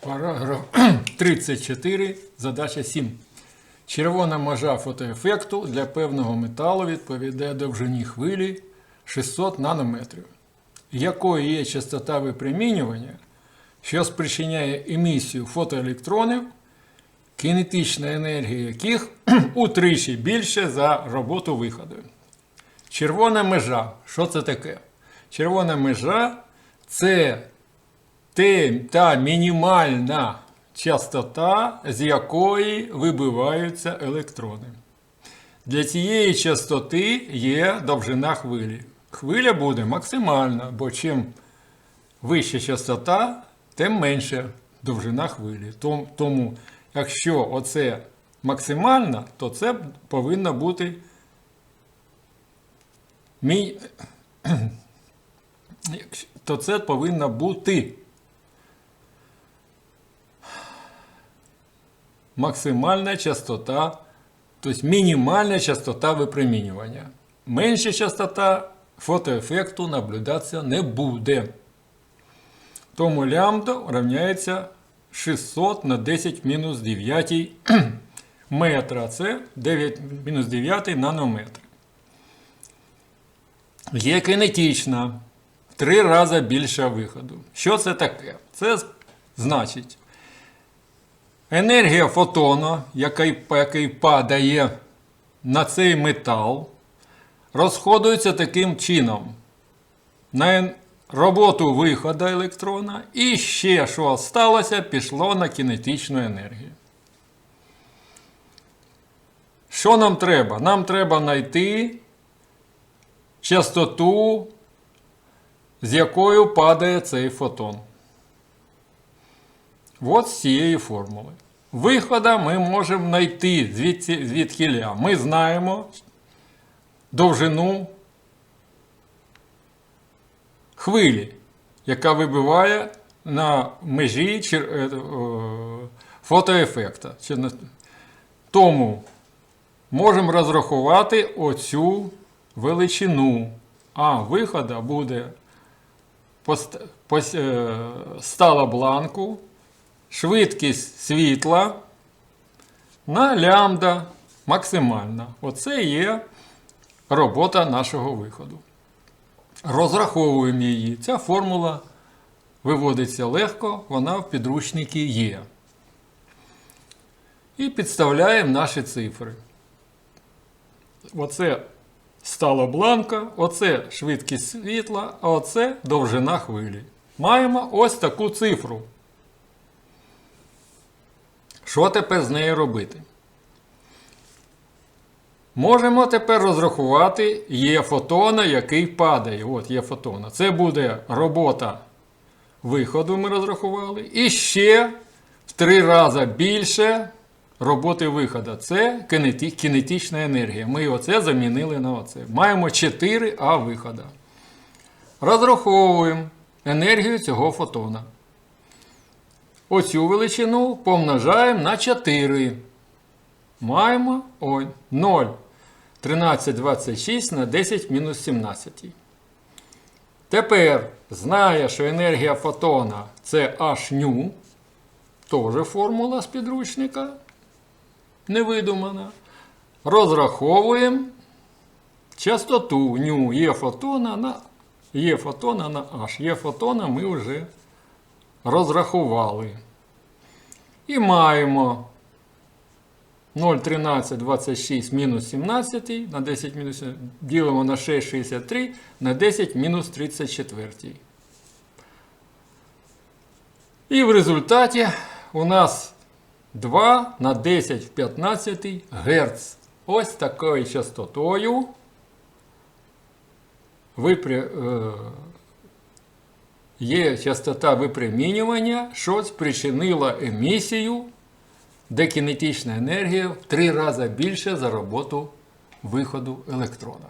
Параграф 34, задача 7. Червона межа фотоефекту для певного металу відповідає довжині хвилі 600 нанометрів. Якою є частота випромінювання, що спричиняє емісію фотоелектронів, кінетична енергія яких утричі більше за роботу виходу. Червона межа. Що це таке? Червона межа це те, та мінімальна частота, з якої вибиваються електрони. Для цієї частоти є довжина хвилі. Хвиля буде максимальна, бо чим вища частота, тим менша довжина хвилі. Тому, якщо оце максимальна, то це повинно бути. То це повинна бути максимальна частота, тобто мінімальна частота випромінювання. Менша частота фотоефекту наблюдатися не буде. Тому лямбда равняється 600 на 10 мінус 9 метра. Це 9 мінус 9 нанометр. Є кинетична. Три рази більше виходу. Що це таке? Це значить, енергія фотона, який, який падає на цей метал, розходується таким чином. На роботу виходу електрона і ще, що сталося, пішло на кінетичну енергію. Що нам треба? Нам треба знайти частоту, з якою падає цей фотон. От з цієї формули. Вихода ми можемо знайти звідси, звідкіля. Ми знаємо довжину хвилі, яка вибиває на межі е, е, фотоефекта. Тому можемо розрахувати оцю величину. А вихода буде пос- е, стала бланку, швидкість світла на лямбда максимальна. Оце є робота нашого виходу. Розраховуємо її. Ця формула виводиться легко, вона в підручнику є. І підставляємо наші цифри. Оце стала бланка, оце швидкість світла, а оце довжина хвилі. Маємо ось таку цифру. Що тепер з нею робити? Можемо тепер розрахувати є фотона, який падає. От є фотона. Це буде робота виходу, ми розрахували. І ще в три рази більше роботи виходу. Це кінетична енергія. Ми оце замінили на оце. Маємо 4 А виходу. Розраховуємо енергію цього фотона. Оцю величину помножаємо на 4. Маємо ой, 0. 1326 на 10 мінус 17. Тепер знає, що енергія фотона це H теж формула з підручника. Невидумана. Розраховуємо частоту ню є фотона на є фотона на H. Є фотона ми вже розрахували. І маємо 0,1326 мінус 17 на 10 мінус ділимо на 6,63 на 10 мінус 34. І в результаті у нас 2 на 10 в 15 Гц. Ось такою частотою випря... е, є частота випромінювання, що спричинила емісію, де кінетична енергія в три рази більше за роботу виходу електрона.